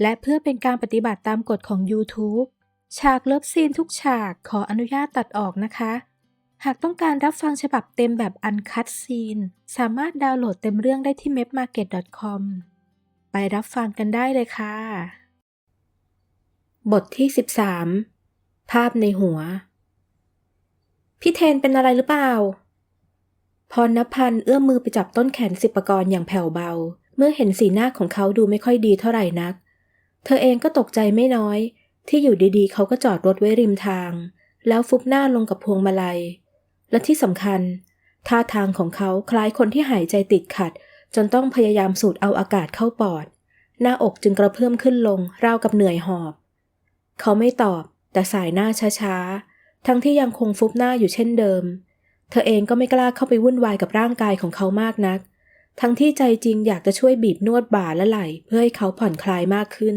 และเพื่อเป็นการปฏิบัติตามกฎของ YouTube ฉากเลิฟซีนทุกฉากขออนุญาตตัดออกนะคะ หากต้องการรับฟังฉบับเต็มแบบอันคัดซีน สามารถดาวน์โหลดเต็มเรื่องได้ที่ mepmarket.com ไปรับฟังกันได้เลยค่ะ บทที่ 13 ภาพในหัว พี่เทนเป็นอะไรหรือเปล่า พรณพันธ์เอื้อมมือไปจับต้นแขนสิบปรกรณ์อย่างแผ่วเบา เมื่อเห็นสีหน้าของเขาดูไม่ค่อยดีเท่าไหร่นัก เธอเองก็ตกใจไม่น้อย ที่อยู่ดีๆ เขาก็จอดรถไว้ริมทาง แล้วฟุบหน้าลงกับพวงมาลัย และที่สำคัญ ท่าทางของเขาคล้ายคนที่หายใจติดขัด จนต้องพยายามสูดเอาอากาศเข้าปอด หน้าอกจึงกระเพื่อมขึ้นลงราวกับเหนื่อยหอบ เขาไม่ตอบ แต่สายหน้าช้าๆ ทั้งที่ยังคงฟุบหน้าอยู่เช่นเดิม เธอเองก็ไม่กล้าเข้าไปวุ่นวายกับร่างกายของเขามากนักทั้งที่ใจจริงอยากจะช่วยบีบนวดบ่าและไหล่เพื่อให้เขาผ่อนคลายมากขึ้น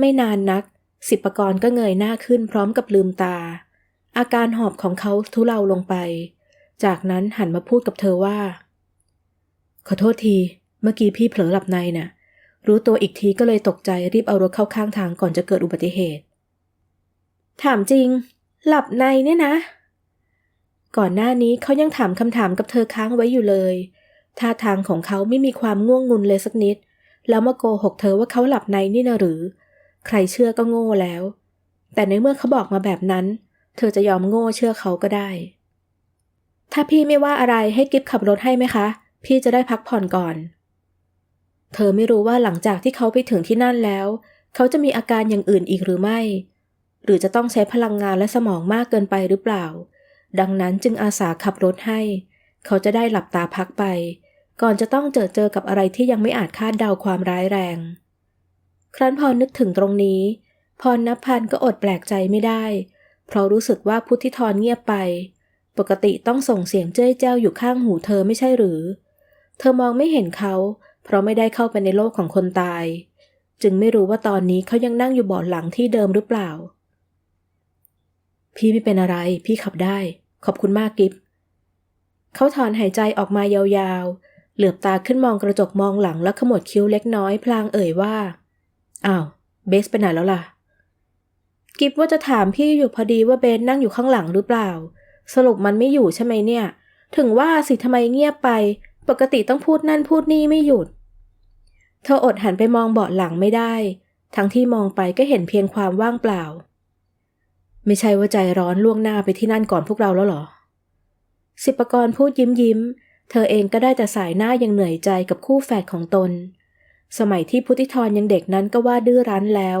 ไม่นานนัก สิบปกรณ์ก็เงยหน้าขึ้นพร้อมกับลืมตา อาการหอบของเขาทุเลาลงไป จากนั้นหันมาพูดกับเธอว่า ขอโทษที เมื่อกี้พี่เผลอหลับในน่ะ รู้ตัวอีกทีก็เลยตกใจรีบเอารถเข้าข้างทางก่อนจะเกิดอุบัติเหตุ ถามจริง หลับในเนี่ยนะ ก่อนหน้านี้เขายังถามคำถามกับเธอค้างไว้อยู่เลยท่าทางของเขาไม่มีความง่วงงุนเลยสักนิด แล้วมาโกหกเธอว่าเขาหลับในนี่นะหรือ ใครเชื่อก็โง่แล้ว แต่ในเมื่อเขาบอกมาแบบนั้น เธอจะยอมโง่เชื่อเขาก็ได้ ถ้าพี่ไม่ว่าอะไรให้กิฟขับรถให้ไหมคะ พี่จะได้พักผ่อนก่อน เธอไม่รู้ว่าหลังจากที่เขาไปถึงที่นั่นแล้ว เขาจะมีอาการอย่างอื่นอีกหรือไม่ หรือจะต้องใช้พลังงานและสมองมากเกินไปหรือเปล่า ดังนั้นจึงอาสาขับรถให้ เขาจะได้หลับตาพักไป ก่อนจะต้องเจอเจอกับอะไรที่ยังไม่อาจคาดเดาความร้ายแรง ครั้นพอนึกถึงตรงนี้ พรณพันก็อดแปลกใจไม่ได้ เพราะรู้สึกว่าพุทธิธรเงียบไป ปกติต้องส่งเสียงเจ้ยเจ้าอยู่ข้างหูเธอไม่ใช่หรือ เธอมองไม่เห็นเขา เพราะไม่ได้เข้าไปในโลกของคนตาย จึงไม่รู้ว่าตอนนี้เขายังนั่งอยู่เบาะหลังที่เดิมหรือเปล่า พี่ไม่เป็นอะไร พี่ขับได้ ขอบคุณมากกิฟเขาถอนหายใจออกมายาวๆ เหลือบตาขึ้นมองกระจกมองหลังแล้วขมวดคิ้วเล็กน้อยพลางเอ่ยว่า อ้าวเบสไปไหนแล้วล่ะ กิฟว่าจะถามพี่อยู่พอดีว่าเบสนั่งอยู่ข้างหลังหรือเปล่า สรุปมันไม่อยู่ใช่ไหมเนี่ย ถึงว่าสิทำไมเงียบไป ปกติต้องพูดนั่นพูดนี่ไม่หยุด เธออดหันไปมองเบาะหลังไม่ได้ ทั้งที่มองไปก็เห็นเพียงความว่างเปล่า ไม่ใช่ว่าใจร้อนล่วงหน้าไปที่นั่นก่อนพวกเราแล้วหรอ สิบประกรพูดยิ้มยิ้ม เธอเองก็ได้แต่สายหน้ายังเหนื่อยใจกับคู่แฝดของตน สมัยที่พุทธิธรยังเด็กนั้นก็ว่าดื้อรั้นแล้ว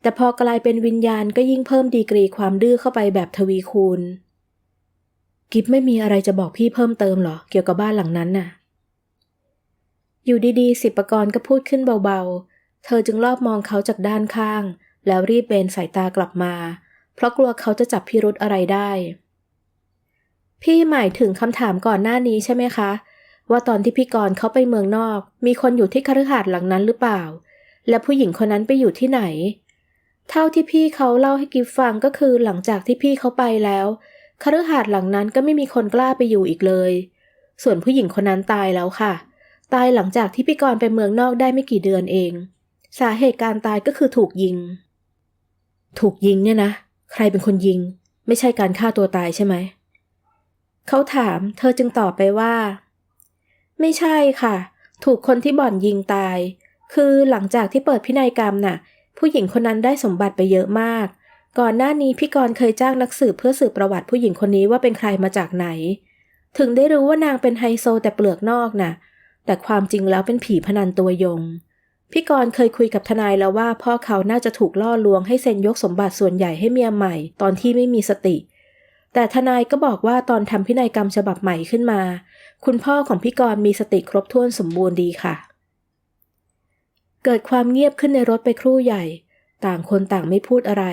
แต่พอกลายเป็นวิญญาณก็ยิ่งเพิ่มดีกรีความดื้อเข้าไปแบบทวีคูณ กิฟไม่มีอะไรจะบอกพี่เพิ่มเติมหรอ เกี่ยวกับบ้านหลังนั้นน่ะ อยู่ดีๆ สิบประกรก็พูดขึ้นเบาๆ เธอจึงรอบมองเขาจากด้านข้าง แล้วรีบเบนสายตากลับมา เพราะกลัวเขาจะจับพิรุธอะไรได้ พี่หมายถึงคำถามก่อนหน้านี้ใช่ไหมคะ ว่าตอนที่พี่กรณ์เขาไปเมืองนอก มีคนอยู่ที่คฤหาสน์หลังนั้นหรือเปล่า และผู้หญิงคนนั้นไปอยู่ที่ไหน เท่าที่พี่เขาเล่าให้กิฟฟังก็คือหลังจากที่พี่เขาไปแล้วคฤหาสน์หลังนั้นก็ไม่มีคนกล้าไปอยู่อีกเลย ส่วนผู้หญิงคนนั้นตายแล้วค่ะ ตายหลังจากที่พี่กรณ์ไปเมืองนอกได้ไม่กี่เดือนเอง สาเหตุการตายก็คือถูกยิง ถูกยิงเนี่ยนะ ใครเป็นคนยิง ไม่ใช่การฆ่าตัวตายใช่ไหมเขาถาม เธอจึงตอบไปว่า ไม่ใช่ค่ะ ถูกคนที่บ่อนยิงตาย คือหลังจากที่เปิดพินัยกรรมน่ะ ผู้หญิงคนนั้นได้สมบัติไปเยอะมาก ก่อนหน้านี้พี่กรณ์เคยจ้างนักสืบเพื่อสืบประวัติผู้หญิงคนนี้ว่าเป็นใครมาจากไหน ถึงได้รู้ว่านางเป็นไฮโซแต่เปลือกนอกน่ะ แต่ความจริงแล้วเป็นผีพนันตัวยงพี่กรณ์เคยคุยกับทนายแล้วว่าพ่อเขาน่าจะถูกล่อลวงให้เซ็นยกสมบัติส่วนใหญ่ให้เมียใหม่ ตอนที่ไม่มีสติ แต่ทนายก็บอกว่าตอนทำพินัยกรรมฉบับใหม่ขึ้นมา คุณพ่อของพี่กรณ์มีสติครบถ้วนสมบูรณ์ดีค่ะ เกิดความเงียบขึ้นในรถไปครู่ใหญ่ ต่างคนต่างไม่พูดอะไร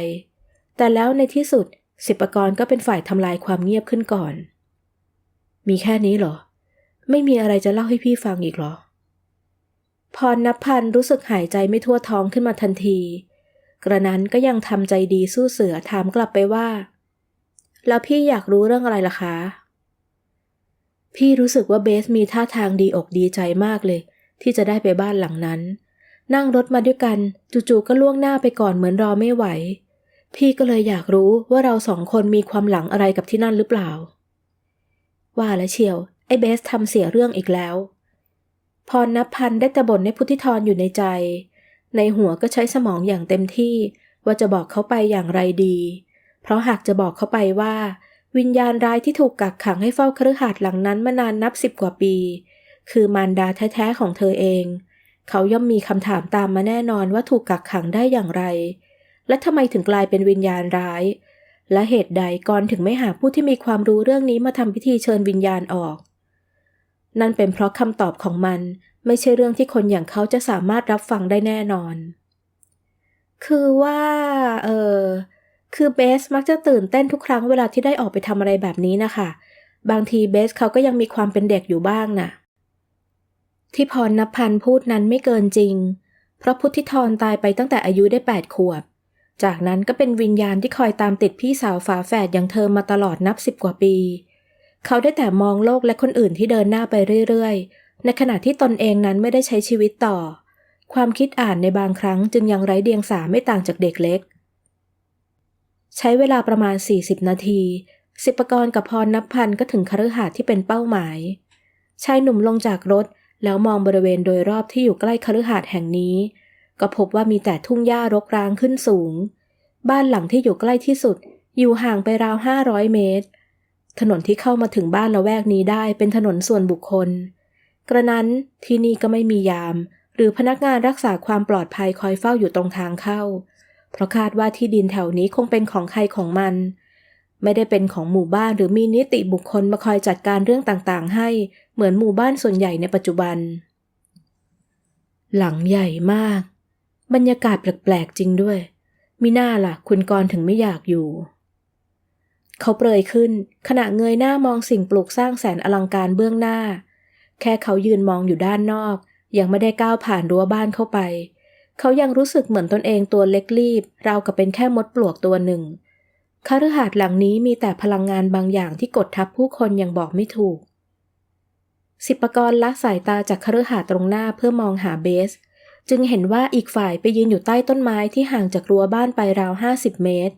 แต่แล้วในที่สุดสิบปกระกรก็เป็นฝ่ายทำลายความเงียบขึ้นก่อน มีแค่นี้เหรอ ไม่มีอะไรจะเล่าให้พี่ฟังอีกเหรอพรนับพันรู้สึกหายใจไม่ทั่วท้องขึ้นมาทันที กระนั้นก็ยังทำใจดีสู้เสือถามกลับไปว่า แล้วพี่อยากรู้เรื่องอะไรล่ะคะ พี่รู้สึกว่าเบสมีท่าทางดีอกดีใจมากเลย ที่จะได้ไปบ้านหลังนั้น นั่งรถมาด้วยกัน จู่ๆก็ล่วงหน้าไปก่อนเหมือนรอไม่ไหว พี่ก็เลยอยากรู้ว่าเราสองคนมีความหลังอะไรกับที่นั่นหรือเปล่า ว่าแล้วเชียว ไอ้เบสทำเสียเรื่องอีกแล้ว พรนับพันได้แต่บ่นในพุทธิธรอยู่ในใจ ในหัวก็ใช้สมองอย่างเต็มที่ว่าจะบอกเขาไปอย่างไรดี เพราะหากจะบอกเขาไปว่า วิญญาณร้ายที่ถูกกักขังให้เฝ้าคฤหาสน์หลังนั้นมานานนับสิบกว่าปี คือมารดาแท้ๆของเธอเอง เขาย่อมมีคำถามตามมาแน่นอนว่าถูกกักขังได้อย่างไร และทำไมถึงกลายเป็นวิญญาณร้าย และเหตุใดกรถึงไม่หาผู้ที่มีความรู้เรื่องนี้มาทำพิธีเชิญวิญญาณออก นั่นเป็นเพราะคำตอบของมันไม่ใช่เรื่องที่คนอย่างเขาจะสามารถรับฟังได้แน่นอน คือว่า เออ คือเบสมักจะตื่นเต้นทุกครั้งเวลาที่ได้ออกไปทำอะไรแบบนี้นะคะ บางทีเบสเขาก็ยังมีความเป็นเด็กอยู่บ้างน่ะ ที่พรนพันพูดนั้นไม่เกินจริง เพราะพุทธิธรตายไปตั้งแต่อายุได้แปดขวบ จากนั้นก็เป็นวิญญาณที่คอยตามติดพี่สาวฝาแฝดอย่างเธอมาตลอดนับสิบกว่าปี เขาได้แต่มองโลกและคนอื่นที่เดินหน้าไปเรื่อยๆ ในขณะที่ตนเองนั้นไม่ได้ใช้ชีวิตต่อ ความคิดอ่านในบางครั้งจึงยังไร้เดียงสาไม่ต่างจากเด็กเล็ก ใช้เวลาประมาณ 40 นาที สิบปกรกับพรนับพันก็ถึงคฤหาสน์ที่เป็นเป้าหมาย ชายหนุ่มลงจากรถแล้วมองบริเวณโดยรอบที่อยู่ใกล้คฤหาสน์แห่งนี้ ก็พบว่ามีแต่ทุ่งหญ้ารกร้างขึ้นสูง บ้านหลังที่อยู่ใกล้ที่สุด อยู่ห่างไปราวห้าร้อยเมตร ถนนที่เข้ามาถึงบ้านละแวกนี้ได้เป็นถนนส่วนบุคคล กระนั้นที่นี่ก็ไม่มียาม หรือพนักงานรักษาความปลอดภัยคอยเฝ้าอยู่ตรงทางเข้า เพราะคาดว่าที่ดินแถวนี้คงเป็นของใครของมัน ไม่ได้เป็นของหมู่บ้านหรือมีนิติบุคคลมาคอยจัดการเรื่องต่างๆ ให้เหมือนหมู่บ้านส่วนใหญ่ในปัจจุบัน หลังใหญ่มาก บรรยากาศแปลกๆจริงด้วยมิน่าล่ะ คุณกรณ์ถึงไม่อยากอยู่ เขาเปรยขึ้น ขณะเงยหน้ามองสิ่งปลูกสร้างแสนอลังการเบื้องหน้า แค่เขายืนมองอยู่ด้านนอก ยังไม่ได้ก้าวผ่านรั้วบ้านเข้าไป เขายังรู้สึกเหมือนตนเองตัวเล็กรีบ ราวกับเป็นแค่มดปลวกตัวหนึ่งคฤหาสน์หลังนี้มีแต่พลังงานบางอย่างที่กดทับผู้คนอย่างบอกไม่ถูก สิบประกรละสายตาจากคฤหาสน์ตรงหน้าเพื่อมองหาเบส จึงเห็นว่าอีกฝ่ายไปยืนอยู่ใต้ต้นไม้ที่ห่างจากรั้วบ้านไปราวห้าสิบเมตร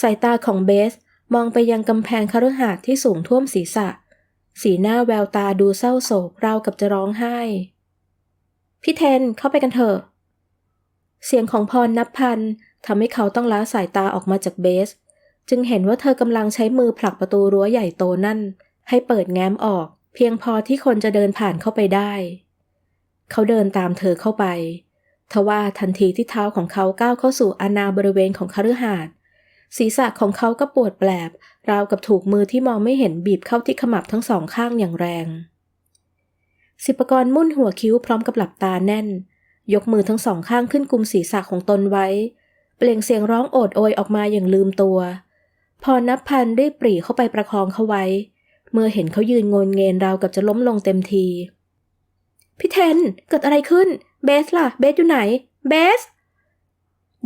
สายตาของเบสมองไปยังกำแพงคฤหาสน์ที่สูงท่วมศีรษะ สีหน้าแววตาดูเศร้าโศกราวกับจะร้องไห้ พี่เทนเข้าไปกันเถอะ เสียงของพรนับพันทำให้เขาต้องล้าสายตาออกมาจากเบส จึงเห็นว่าเธอกำลังใช้มือผลักประตูรั้วใหญ่โตนั่น ให้เปิดแง้มออก เพียงพอที่คนจะเดินผ่านเข้าไปได้ เขาเดินตามเธอเข้าไป ทว่าทันทีที่เท้าของเขาก้าวเข้าสู่อาณาบริเวณของคฤหาสน์ศีรษะของเขาก็ปวดแปลบ ราวกับถูกมือที่มองไม่เห็นบีบเข้าที่ขมับทั้งสองข้างอย่างแรง สิบประกรมุ่นหัวคิ้วพร้อมกับหลับตาแน่น ยกมือทั้งสองข้างขึ้นกุมศีรษะของตนไว้ เปล่งเสียงร้องโอดโอยออกมาอย่างลืมตัว พอนับพันได้ปรีเข้าไปประคองเขาไว้ เมื่อเห็นเขายืนงนเงนราวกับจะล้มลงเต็มที พี่เทนเกิดอะไรขึ้น เบสล่ะ เบสอยู่ไหน เบส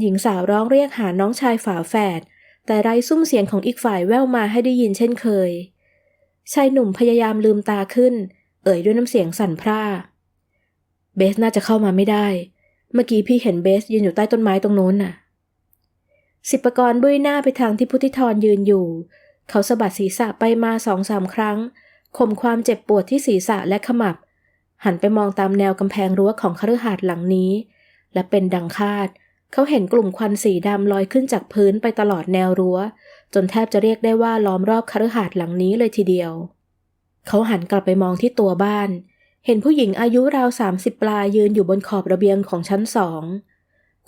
หญิงสาวร้องเรียกหาน้องชายฝาแฝด แต่ไร้ซุ้มเสียงของอีกฝ่ายแว่วมาให้ได้ยินเช่นเคย ชายหนุ่มพยายามลืมตาขึ้น เอ่ยด้วยน้ำเสียงสั่นพร่า เบสน่าจะเข้ามาไม่ได้ เมื่อกี้พี่เห็นเบสยืนอยู่ใต้ต้นไม้ตรงโน้นน่ะ สิบปรกรบุ้ยหน้าไปทางที่พุทธิธรยืนอยู่ เขาสะบัดศีรษะไปมาสองสามครั้งข่มความเจ็บปวดที่ศีรษะและขมับ หันไปมองตามแนวกำแพงรั้วของคฤหาสน์หลังนี้ และเป็นดังคาด เขาเห็นกลุ่มควันสีดำลอยขึ้นจากพื้นไปตลอดแนวรั้ว จนแทบจะเรียกได้ว่าล้อมรอบคฤหาสน์หลังนี้เลยทีเดียว เขาหันกลับไปมองที่ตัวบ้าน เห็นผู้หญิงอายุราวสามสิบปลายยืนอยู่บนขอบระเบียงของชั้นสอง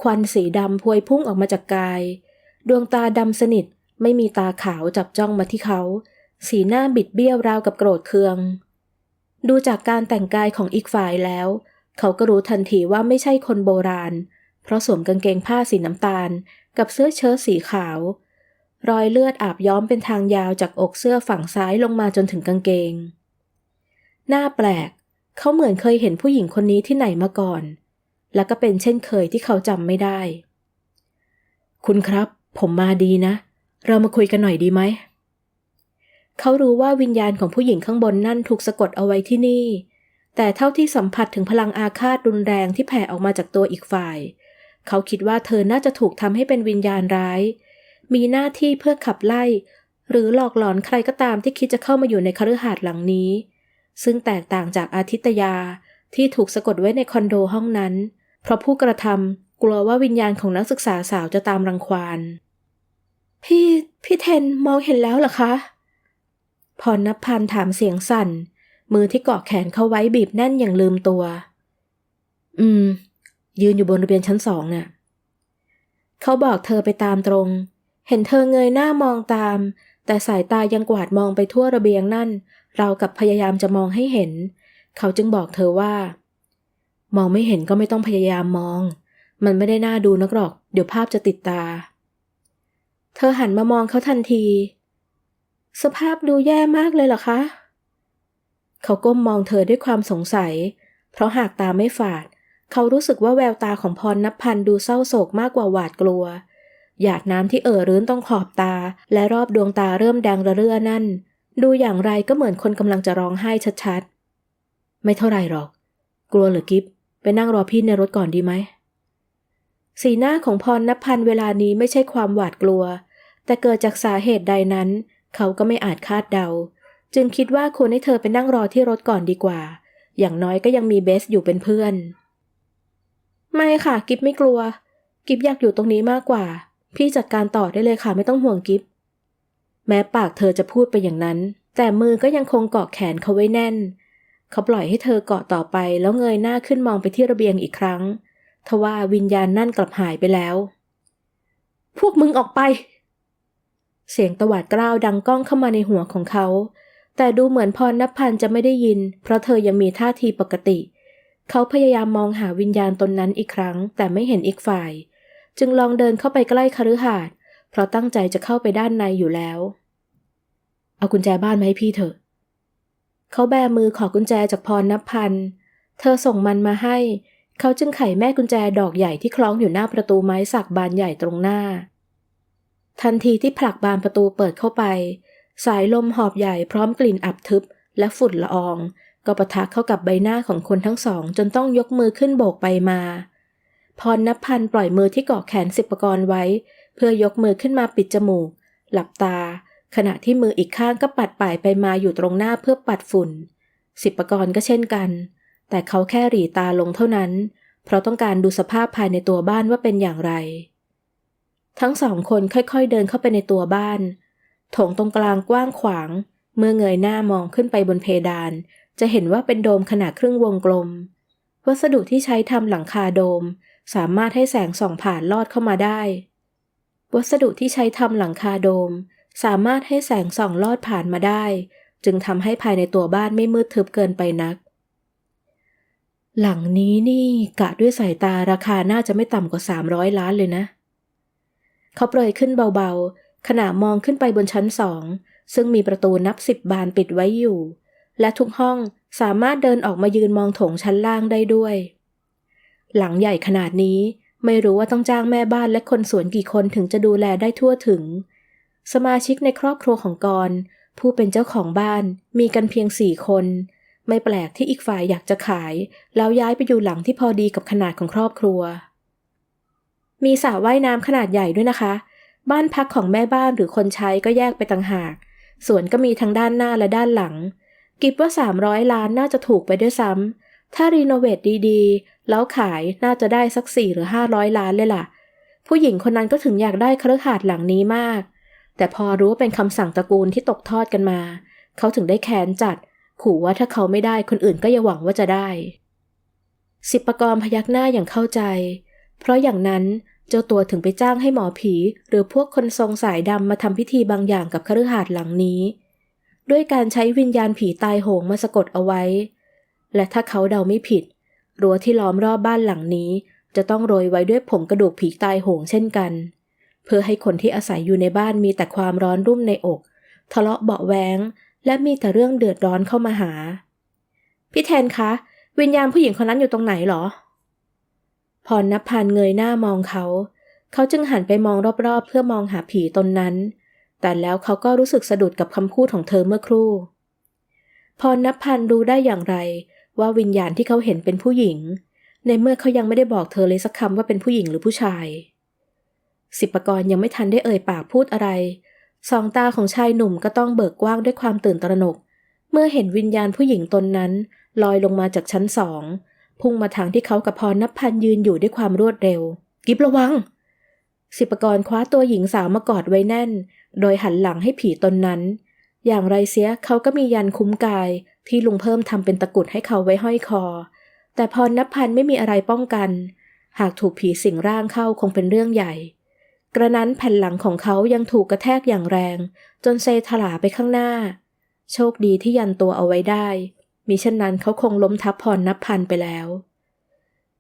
ควันสีดำพวยพุ่งออกมาจากกาย ดวงตาดำสนิทไม่มีตาขาวจับจ้องมาที่เขา สีหน้าบิดเบี้ยวราวกับโกรธเคือง ดูจากการแต่งกายของอีกฝ่ายแล้ว เขาก็รู้ทันทีว่าไม่ใช่คนโบราณ เพราะสวมกางเกงผ้าสีน้ำตาล กับเสื้อเชิ้ตสีขาว รอยเลือดอาบย้อมเป็นทางยาวจากอกเสื้อฝั่งซ้ายลงมาจนถึงกางเกง หน้าแปลก เขาเหมือนเคยเห็นผู้หญิงคนนี้ที่ไหนมาก่อน แล้วก็เป็นเช่นเคยที่เขาจำไม่ได้ คุณครับ ผมมาดีนะ เรามาคุยกันหน่อยดีไหม เขารู้ว่าวิญญาณของผู้หญิงข้างบนนั่นถูกสะกดเอาไว้ที่นี่ แต่เท่าที่สัมผัสถึงพลังอาฆาตรุนแรงที่แผ่ออกมาจากตัวอีกฝ่าย เขาคิดว่าเธอน่าจะถูกทำให้เป็นวิญญาณร้าย มีหน้าที่เพื่อขับไล่ หรือหลอกหลอนใครก็ตามที่คิดจะเข้ามาอยู่ในคฤหาสน์หลังนี้ ซึ่งแตกต่างจากอาทิตยาที่ถูกสะกดไว้ในคอนโดห้องนั้น เพราะผู้กระทำกลัวว่าวิญญาณของนักศึกษาสาวจะตามรังควานพี่พี่เทนมองเห็นแล้วเหรอคะพรณพันธ์ถามเสียงสั่น มือที่เกาะแขนเขาไว้บีบแน่นอย่างลืมตัว อืม ยืนอยู่บนระเบียงชั้นสองน่ะเขาบอกเธอไปตามตรง เห็นเธอเงยหน้ามองตาม แต่สายตายังกวาดมองไปทั่วระเบียงนั่น เรากับพยายามจะมองให้เห็น เขาจึงบอกเธอว่า มองไม่เห็นก็ไม่ต้องพยายามมอง มันไม่ได้น่าดูนักหรอก เดี๋ยวภาพจะติดตา เธอหันมามองเขาทันที สภาพดูแย่มากเลยเหรอคะ เขาก้มมองเธอด้วยความสงสัย เพราะหากตาไม่ฝาด เขารู้สึกว่าแววตาของพรนับพันดูเศร้าโศกมากกว่าหวาดกลัวหยาดน้ำที่เอ่อรื้นต้องขอบตา และรอบดวงตาเริ่มแดงระเรื่อนั่น ดูอย่างไรก็เหมือนคนกำลังจะร้องไห้ชัดๆ ไม่เท่าไรหรอก กลัวเหรือกิฟไปนั่งรอพี่ในรถก่อนดีไหม สีหน้าของพรนพันเวลานี้ไม่ใช่ความหวาดกลัว แต่เกิดจากสาเหตุใดนั้น เขาก็ไม่อาจคาดเดา จึงคิดว่าควรให้เธอไปนั่งรอที่รถก่อนดีกว่า อย่างน้อยก็ยังมีเบสอยู่เป็นเพื่อน ไม่ค่ะ กิฟไม่กลัว กิฟอยากอยู่ตรงนี้มากกว่า พี่จัดการต่อได้เลยค่ะไม่ต้องห่วงกิฟ แม้ปากเธอจะพูดไปอย่างนั้น แต่มือก็ยังคงเกาะแขนเขาไว้แน่น เขาปล่อยให้เธอเกาะต่อไปแล้วเงยหน้าขึ้นมองไปที่ระเบียงอีกครั้ง ทว่าวิญญาณนั่นกลับหายไปแล้ว พวกมึงออกไป เสียงตวาดกล้าวดังก้องเข้ามาในหัวของเขา แต่ดูเหมือนพรณพันจะไม่ได้ยิน เพราะเธอยังมีท่าทีปกติ เขาพยายามมองหาวิญญาณตนนั้นอีกครั้ง แต่ไม่เห็นอีกฝ่าย จึงลองเดินเข้าไปใกล้คฤหาสน์ เพราะตั้งใจจะเข้าไปด้านในอยู่แล้ว เอากุญแจบ้านมาให้พี่เถอะ เขาแบมือขอกุญแจจากพรณพัน เธอส่งมันมาให้ เขาจึงไขแม่กุญแจดอกใหญ่ที่คล้องอยู่หน้าประตูไม้สักบานใหญ่ตรงหน้า ทันทีที่ผลักบานประตูเปิดเข้าไป สายลมหอบใหญ่พร้อมกลิ่นอับทึบและฝุ่นละอองก็ปะทะเข้ากับใบหน้าของคนทั้งสอง จนต้องยกมือขึ้นโบกไปมา พรณพันปล่อยมือที่เกาะแขนสิบประกรไว้ เพื่อยกมือขึ้นมาปิดจมูก หลับตา ขณะที่มืออีกข้างก็ปัดป่ายไปมาอยู่ตรงหน้าเพื่อปัดฝุ่น สิบประกรก็เช่นกัน แต่เขาแค่หลีตาลงเท่านั้น เพราะต้องการดูสภาพภายในตัวบ้านว่าเป็นอย่างไร ทั้งสองคนค่อยๆเดินเข้าไปในตัวบ้านโถงตรงกลางกว้างขวาง เมื่อเงยหน้ามองขึ้นไปบนเพดาน จะเห็นว่าเป็นโดมขนาดครึ่งวงกลม วัสดุที่ใช้ทำหลังคาโดม สามารถให้แสงส่องผ่านลอดเข้ามาได้ วัสดุที่ใช้ทำหลังคาโดม สามารถให้แสงส่องลอดผ่านมาได้ จึงทำให้ภายในตัวบ้านไม่มืดทึบเกินไปนัก หลังนี้นี่กะด้วยสายตาราคาน่าจะไม่ต่ำกว่า 300 ล้านเลยนะ เขาเปรยขึ้นเบาๆ ขณะมองขึ้นไปบนชั้นสอง ซึ่งมีประตูนับสิบบานปิดไว้อยู่ และทุกห้องสามารถเดินออกมายืนมองโถงชั้นล่างได้ด้วย หลังใหญ่ขนาดนี้ ไม่รู้ว่าต้องจ้างแม่บ้านและคนสวนกี่คนถึงจะดูแลได้ทั่วถึง สมาชิกในครอบครัวของกรผู้เป็นเจ้าของบ้านมีกันเพียงสี่คน ไม่แปลกที่อีกฝ่ายอยากจะขาย แล้วย้ายไปอยู่หลังที่พอดีกับขนาดของครอบครัว มีสระว่ายน้ำขนาดใหญ่ด้วยนะคะ บ้านพักของแม่บ้านหรือคนใช้ก็แยกไปต่างหากสวนก็มีทั้งด้านหน้าและด้านหลัง กิบว่า 300 ล้านน่าจะถูกไปด้วยซ้ำ ถ้ารีโนเวทดีๆ แล้วขายน่าจะได้สัก4หรือ500ล้านเลยล่ะ ผู้หญิงคนนั้นก็ถึงอยากได้คฤหาสน์หลังนี้มาก แต่พอรู้ว่าเป็นคำสั่งตระกูลที่ตกทอดกันมา เขาถึงได้แค้นจัด ขู่ว่าถ้าเขาไม่ได้คนอื่นก็อย่าหวังว่าจะได้ สิบประกรพยักหน้าอย่างเข้าใจ เพราะอย่างนั้นเจ้าตัวถึงไปจ้างให้หมอผี หรือพวกคนทรงสายดำมาทำพิธีบางอย่างกับคฤหาสน์หลังนี้ ด้วยการใช้วิญญาณผีตายโหงมาสะกดเอาไว้ และถ้าเขาเดาไม่ผิด รั้วที่ล้อมรอบบ้านหลังนี้ จะต้องโรยไว้ด้วยผงกระดูกผีตายโหงเช่นกัน เพื่อให้คนที่อาศัยอยู่ในบ้านมีแต่ความร้อนรุ่มในอก ทะเลาะเบาะแวงและมีแต่เรื่องเดือดร้อนเข้ามาหา พี่แทนคะ วิญญาณผู้หญิงคนนั้นอยู่ตรงไหนหรอ พรณพันเงยหน้ามองเขา เขาจึงหันไปมองรอบๆ เพื่อมองหาผีตนนั้น แต่แล้วเขาก็รู้สึกสะดุดกับคำพูดของเธอเมื่อครู่ พรณพันรู้ได้อย่างไร ว่าวิญญาณที่เขาเห็นเป็นผู้หญิง ในเมื่อเขายังไม่ได้บอกเธอเลยสักคำว่าเป็นผู้หญิงหรือผู้ชาย สิบปกรยังไม่ทันได้เอ่ยปากพูดอะไร สองตาของชายหนุ่มก็ต้องเบิกกว้างด้วยความตื่นตระหนก เมื่อเห็นวิญญาณผู้หญิงตนนั้น ลอยลงมาจากชั้นสองพุ่งมาทางที่เขากับพรณพันยืนอยู่ด้วยความรวดเร็ว กิบระวัง สิบปกรคว้าตัวหญิงสาวมากอดไว้แน่น โดยหันหลังให้ผีตนนั้น อย่างไรเสียเขาก็มียันคุ้มกายที่ลุงเพิ่มทำเป็นตะกุดให้เขาไว้ห้อยคอ แต่พรณพันไม่มีอะไรป้องกัน หากถูกผีสิงร่างเข้าคงเป็นเรื่องใหญ่ กระนั้นแผ่นหลังของเขายังถูกกระแทกอย่างแรง จนเซถลาไปข้างหน้า โชคดีที่ยันตัวเอาไว้ได้ มิเช่นนั้นเขาคงล้มทับพรนับพันไปแล้ว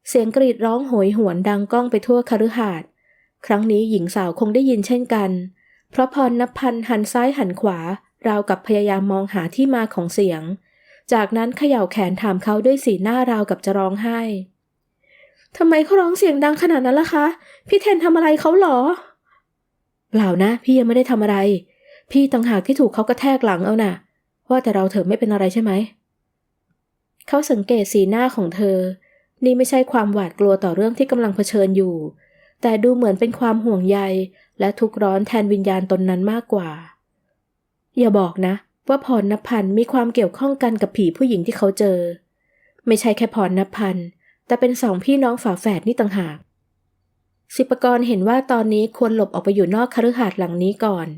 เสียงกรีดร้องโหยหวนดังก้องไปทั่วคฤหาสน์ครั้งนี้หญิงสาวคงได้ยินเช่นกัน เพราะพรนับพันหันซ้ายหันขวา ราวกับพยายามมองหาที่มาของเสียง จากนั้นเขย่าแขนถามเขาด้วยสีหน้าราวกับจะร้องไห้ทำไมเขาร้องเสียงดังขนาดนั้นล่ะคะ พี่เทนทำอะไรเขาหรอ เปล่านะ พี่ยังไม่ได้ทำอะไร พี่ต่างหากที่ถูกเขากระแทกหลังเอาน่ะ ว่าแต่เราเถอะไม่เป็นอะไรใช่ไหม เขาสังเกตสีหน้าของเธอ นี่ไม่ใช่ความหวาดกลัวต่อเรื่องที่กำลังเผชิญอยู่ แต่ดูเหมือนเป็นความห่วงใย และทุกข์ร้อนแทนวิญญาณตนนั้นมากกว่า อย่าบอกนะ ว่าพรณพันธ์มีความเกี่ยวข้องกันกับผีผู้หญิงที่เขาเจอ ไม่ใช่แค่พรณพันธ์แต่เป็นสองพี่น้องฝาแฝดนี่ต่างหากสิปกรเห็นว่าตอนนี้ควรหลบออกไปอยู่นอกคฤหาสน์หลังนี้ก่อน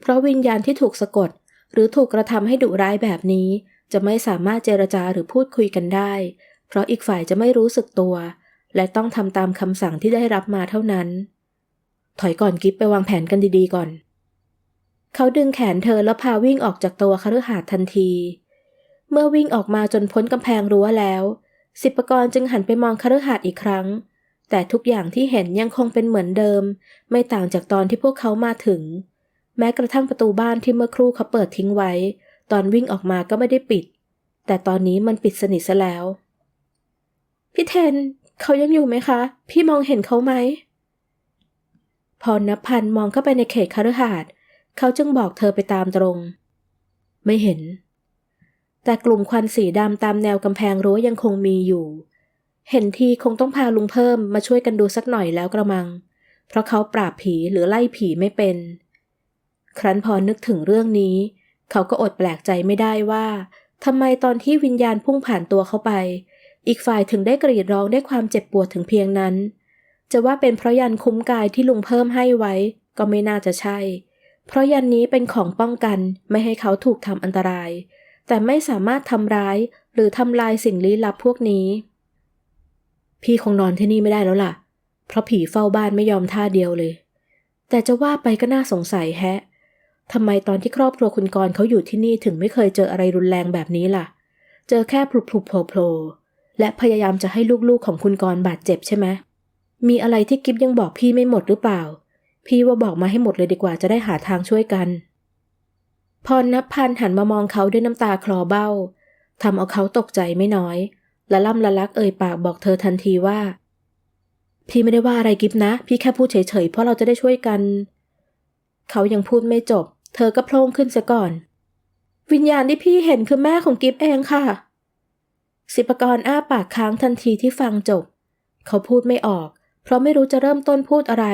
เพราะวิญญาณที่ถูกสะกด หรือถูกกระทำให้ดุร้ายแบบนี้ จะไม่สามารถเจรจาหรือพูดคุยกันได้ เพราะอีกฝ่ายจะไม่รู้สึกตัว และต้องทำตามคำสั่งที่ได้รับมาเท่านั้น ถอยก่อนกิฟไปวางแผนกันดีๆก่อน เขาดึงแขนเธอแล้วพาวิ่งออกจากตัวคฤหาสน์ทันที เมื่อวิ่งออกมาจนพ้นกำแพงรั้วแล้ว สิปกรจึงหันไปมองคฤหาสน์อีกครั้ง แต่ทุกอย่างที่เห็นยังคงเป็นเหมือนเดิม ไม่ต่างจากตอนที่พวกเขามาถึง แม้กระทั่งประตูบ้านที่เมื่อครู่เขาเปิดทิ้งไว้ ตอนวิ่งออกมาก็ไม่ได้ปิด แต่ตอนนี้มันปิดสนิทซะแล้ว พี่เทนเขายังอยู่ไหมคะ พี่มองเห็นเขาไหมพรณพันธ์มองเข้าไปในเขตคฤหาสน์ เขาจึงบอกเธอไปตามตรง ไม่เห็น แต่กลุ่มควันสีดำตามแนวกำแพงรั้วยังคงมีอยู่ เห็นทีคงต้องพาลุงเพิ่มมาช่วยกันดูสักหน่อยแล้วกระมัง เพราะเขาปราบผีหรือไล่ผีไม่เป็น ครั้นพอนึกถึงเรื่องนี้ เขาก็อดแปลกใจไม่ได้ว่าทำไมตอนที่วิญญาณพุ่งผ่านตัวเขาไป อีกฝ่ายถึงได้กรีดร้องด้วยความเจ็บปวดถึงเพียงนั้น จะว่าเป็นเพราะยันคุ้มกายที่ลุงเพิ่มให้ไว้ ก็ไม่น่าจะใช่เเพราะยันนี้เป็นของป้องกันไม่ให้เขาถูกทำอันตราย แต่ไม่สามารถทำร้ายหรือทำลายสิ่งลี้ลับพวกนี้ พี่คงนอนที่นี่ไม่ได้แล้วล่ะ เพราะผีเฝ้าบ้านไม่ยอมท่าเดียวเลย แต่จะว่าไปก็น่าสงสัยแฮะทำไมตอนที่ครอบครัวคุณกรเขาอยู่ที่นี่ถึงไม่เคยเจออะไรรุนแรงแบบนี้ล่ะ เจอแค่พลุบพลุบโผล่โผล่และพยายามจะให้ลูกๆของคุณกรบาดเจ็บใช่ไหมมีอะไรที่กิฟยังบอกพี่ไม่หมดหรือเปล่า พี่ว่าบอกมาให้หมดเลยดีกว่าจะได้หาทางช่วยกันพรนับพันหันมามองเขาด้วยน้ำตาคลอเบ้าทำเอาเขาตกใจไม่น้อยและล่ำละลักเอ่ยปากบอกเธอทันทีว่า พี่ไม่ได้ว่าอะไรกิฟนะ พี่แค่พูดเฉยๆ เพราะเราจะได้ช่วยกัน เขายังพูดไม่จบ เธอก็โพล่งขึ้นซะก่อน วิญญาณที่พี่เห็นคือแม่ของกิฟเองค่ะ สิบกรอ้าปากค้างทันทีที่ฟังจบ เขาพูดไม่ออก เพราะไม่รู้จะเริ่มต้นพูดอะไร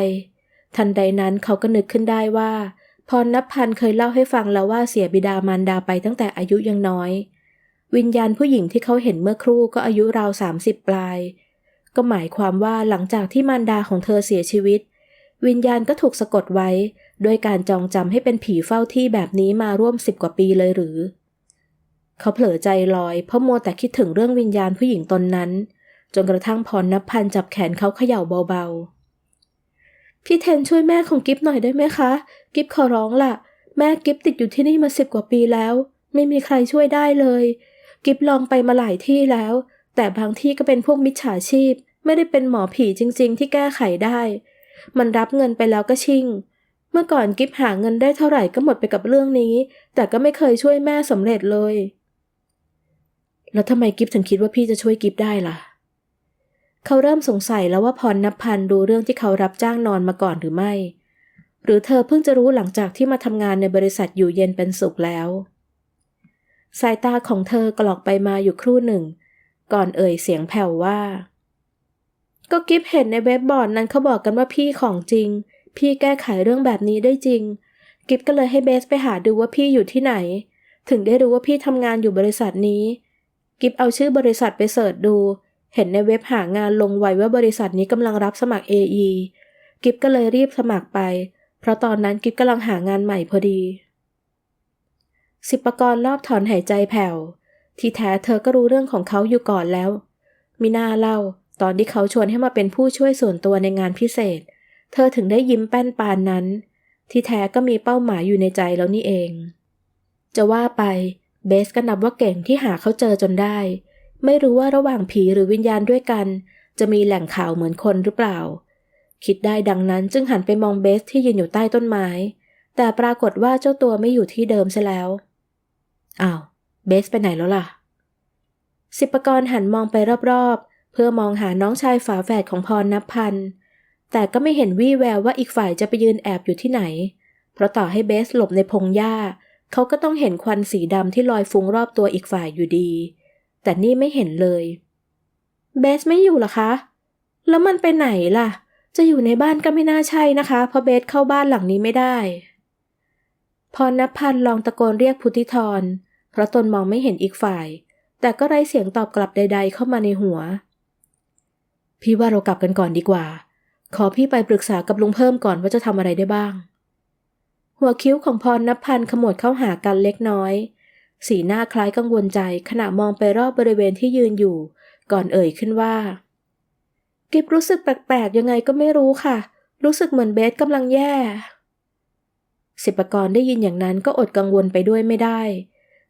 ทันใดนั้นเขาก็นึกขึ้นได้ว่า พรนับพันเคยเล่าให้ฟังแล้วว่าเสียบิดามารดาไปตั้งแต่อายุยังน้อย วิญญาณผู้หญิงที่เขาเห็นเมื่อครู่ก็อายุราวสามสิบปลาย ก็หมายความว่าหลังจากที่มารดาของเธอเสียชีวิต วิญญาณก็ถูกสะกดไว้ด้วยการจองจำให้เป็นผีเฝ้าที่แบบนี้มาร่วมสิบกว่าปีเลยหรือ เขาเผลอใจลอยเพราะมัวแต่คิดถึงเรื่องวิญญาณผู้หญิงตนนั้น จนกระทั่งพรนับพันจับแขนเขาเขย่าเบาๆ พี่เทนช่วยแม่ของกิฟหน่อยได้ไหมคะ กิฟขอร้องล่ะ แม่กิฟติดอยู่ที่นี่มาสิบกว่าปีแล้ว ไม่มีใครช่วยได้เลย กิฟลองไปมาหลายที่แล้ว แต่บางที่ก็เป็นพวกมิจฉาชีพ ไม่ได้เป็นหมอผีจริง ๆ ที่แก้ไขได้ มันรับเงินไปแล้วก็ชิง เมื่อก่อนกิฟหาเงินได้เท่าไหร่ก็หมดไปกับเรื่องนี้ แต่ก็ไม่เคยช่วยแม่สำเร็จเลย แล้วทำไมกิฟถึงคิดว่าพี่จะช่วยกิฟได้ล่ะ เขาเริ่มสงสัยแล้วว่าพรนับพันธ์รู้เรื่องที่เขารับจ้างนอนมาก่อนหรือไม่ หรือเธอเพิ่งจะรู้หลังจากที่มาทำงานในบริษัทอยู่เย็นเป็นสุขแล้ว สายตาของเธอกลอกไปมาอยู่ครู่หนึ่ง ก่อนเอ่ยเสียงแผ่วว่า ก็กิฟเห็นในเว็บบอร์ดนั้นเขาบอกกันว่าพี่ของจริง พี่แก้ไขเรื่องแบบนี้ได้จริง กิฟก็เลยให้เบสไปหาดูว่าพี่อยู่ที่ไหน ถึงได้รู้ว่าพี่ทำงานอยู่บริษัทนี้ กิฟเอาชื่อบริษัทไปเสิร์ชดู เห็นในเว็บหางานลงไว้ว่าบริษัทนี้กำลังรับสมัคร AE กิฟก็เลยรีบสมัครไป เพราะตอนนั้นกิฟกำลังหางานใหม่พอดี สิบปรกรรอบถอนหายใจแผ่ว ที่แท้เธอก็รู้เรื่องของเขาอยู่ก่อนแล้ว มิน่าเล่าตอนที่เขาชวนให้มาเป็นผู้ช่วยส่วนตัวในงานพิเศษ เธอถึงได้ยิ้มแป้นปานนั้น ที่แท้ก็มีเป้าหมายอยู่ในใจแล้วนี่เอง จะว่าไปเบสก็นับว่าเก่งที่หาเขาเจอจนได้ ไม่รู้ว่าระหว่างผีหรือวิญญาณด้วยกัน จะมีแหล่งข่าวเหมือนคนหรือเปล่า คิดได้ดังนั้นจึงหันไปมองเบสที่ยืนอยู่ใต้ต้นไม้ แต่ปรากฏว่าเจ้าตัวไม่อยู่ที่เดิมซะแล้ว อ้าว เบสไปไหนแล้วล่ะ สิปกรหันมองไปรอบๆ เพื่อมองหาน้องชายฝาแฝดของพรนับพัน แต่ก็ไม่เห็นวี่แววว่าอีกฝ่ายจะไปยืนแอบอยู่ที่ไหน เพราะต่อให้เบสหลบในพงหญ้า เขาก็ต้องเห็นควันสีดำที่ลอยฟุ้งรอบตัวอีกฝ่ายอยู่ดี แต่นี่ไม่เห็นเลย เบสไม่อยู่หรอคะ แล้วมันไปไหนล่ะ จะอยู่ในบ้านก็ไม่น่าใช่นะคะ เพราะเบสเข้าบ้านหลังนี้ไม่ได้ พรณพันลองตะโกนเรียกพุทธิธร เพราะตนมองไม่เห็นอีกฝ่าย แต่ก็ไร้เสียงตอบกลับใด ๆ เข้ามาในหัว พี่ว่าเรากลับกันก่อนดีกว่า ขอพี่ไปปรึกษากับลุงเพิ่มก่อนว่าจะทำอะไรได้บ้าง หัวคิ้วของพรณพันขมวดเข้าหากันเล็กน้อย สีหน้าคล้ายกังวลใจขณะมองไปรอบบริเวณที่ยืนอยู่ ก่อนเอ่ยขึ้นว่า กิบรู้สึกแปลกๆ ยังไงก็ไม่รู้ค่ะ รู้สึกเหมือนเบสกำลังแย่ สิบประกรได้ยินอย่างนั้นก็อดกังวลไปด้วยไม่ได้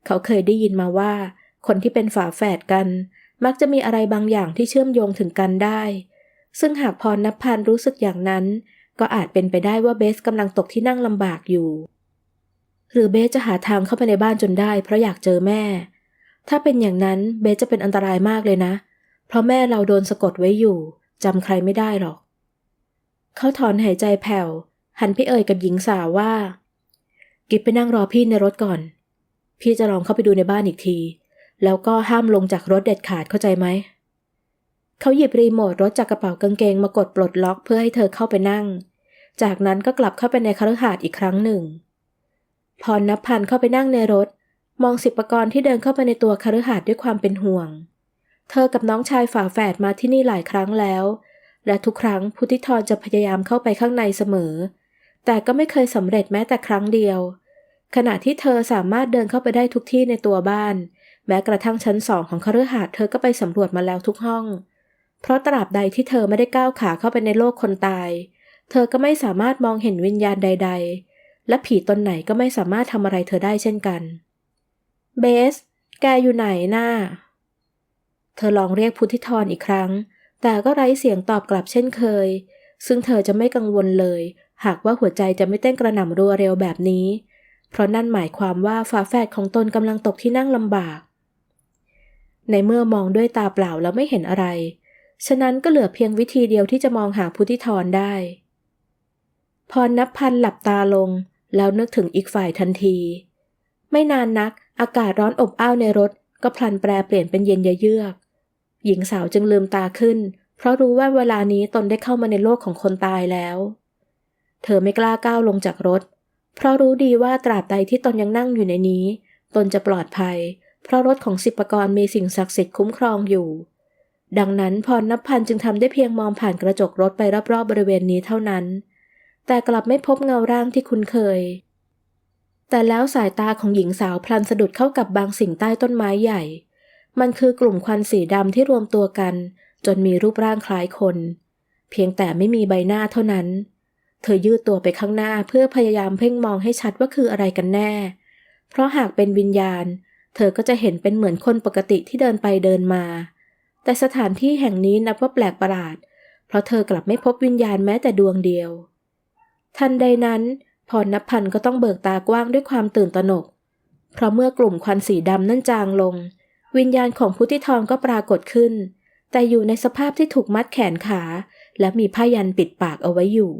เขาเคยได้ยินมาว่า คนที่เป็นฝาแฝดกัน มักจะมีอะไรบางอย่างที่เชื่อมโยงถึงกันได้ ซึ่งหากพรนับพันรู้สึกอย่างนั้น ก็อาจเป็นไปได้ว่าเบสกำลังตกที่นั่งลำบากอยู่ หรือเบสจะหาทางเข้าไปในบ้านจนได้ เพราะอยากเจอแม่ ถ้าเป็นอย่างนั้นเบสจะเป็นอันตรายมากเลยนะ เพราะแม่เราโดนสะกดไว้อยู่จำใครไม่ได้หรอก เขาถอนหายใจแผ่ว หันไปเอ่ยกับหญิงสาวว่า กิบไปนั่งรอพี่ในรถก่อน พี่จะลองเข้าไปดูในบ้านอีกที แล้วก็ห้ามลงจากรถเด็ดขาดเข้าใจไหม เขาหยิบรีโมทรถจากกระเป๋ากางเกงมากดปลดล็อกเพื่อให้เธอเข้าไปนั่ง จากนั้นก็กลับเข้าไปในคฤหาสน์อีกครั้งหนึ่ง พรนับพันเข้าไปนั่งในรถ มองสิบประกรที่เดินเข้าไปในตัวคฤหาสน์ด้วยความเป็นห่วง เธอกับน้องชายฝาแฝดมาที่นี่หลายครั้งแล้ว และทุกครั้งพุทธิธรจะพยายามเข้าไปข้างในเสมอ แต่ก็ไม่เคยสำเร็จแม้แต่ครั้งเดียว ขณะที่เธอสามารถเดินเข้าไปได้ทุกที่ในตัวบ้าน แม้กระทั่งชั้นสองของคฤหาสน์เธอก็ไปสำรวจมาแล้วทุกห้อง เพราะตราบใดที่เธอไม่ได้ก้าวขาเข้าไปในโลกคนตาย เธอก็ไม่สามารถมองเห็นวิญญาณใด ๆ และผีตนไหนก็ไม่สามารถทำอะไรเธอได้เช่นกัน เบส แกอยู่ไหนน่าเธอลองเรียกพุทธิธรอีกครั้ง แต่ก็ไร้เสียงตอบกลับเช่นเคย ซึ่งเธอจะไม่กังวลเลย หากว่าหัวใจจะไม่เต้นกระหน่ำรัวเร็วแบบนี้ เพราะนั่นหมายความว่าฝาแฝดของตนกำลังตกที่นั่งลำบาก ในเมื่อมองด้วยตาเปล่าแล้วไม่เห็นอะไร ฉะนั้นก็เหลือเพียงวิธีเดียวที่จะมองหาพุทธิธรได้พรนับพันหลับตาลง แล้วนึกถึงอีกฝ่ายทันที ไม่นานนัก อากาศร้อนอบอ้าวในรถ ก็พลันแปรเปลี่ยนเป็นเย็นเยือกหญิงสาวจึงลืมตาขึ้น เพราะรู้ว่าเวลานี้ตนได้เข้ามาในโลกของคนตายแล้ว เธอไม่กล้าก้าวลงจากรถ เพราะรู้ดีว่าตราบใดที่ตนยังนั่งอยู่ในนี้ ตนจะปลอดภัย เพราะรถของสิบปรกรมีสิ่งศักดิ์สิทธิ์คุ้มครองอยู่ ดังนั้นพรนับพันจึงทำได้เพียงมองผ่านกระจกรถไปรอบๆบริเวณนี้เท่านั้น แต่กลับไม่พบเงาร่างที่คุ้นเคย แต่แล้วสายตาของหญิงสาวพลันสะดุดเข้ากับบางสิ่งใต้ต้นไม้ใหญ่ มันคือกลุ่มควันสีดำที่รวมตัวกัน จนมีรูปร่างคล้ายคน เพียงแต่ไม่มีใบหน้าเท่านั้น เธอยืดตัวไปข้างหน้าเพื่อพยายามเพ่งมองให้ชัดว่าคืออะไรกันแน่ เพราะหากเป็นวิญญาณ เธอก็จะเห็นเป็นเหมือนคนปกติที่เดินไปเดินมา แต่สถานที่แห่งนี้นับว่าแปลกประหลาด เพราะเธอกลับไม่พบวิญญาณแม้แต่ดวงเดียว ทันใดนั้นพรณพันก็ต้องเบิกตากว้างด้วยความตื่นตระหนก เพราะเมื่อกลุ่มควันสีดำนั่นจางลง วิญญาณของพุทธิธรก็ปรากฏขึ้น แต่อยู่ในสภาพที่ถูกมัดแขนขา และมีผ้ายันปิดปากเอาไว้อยู่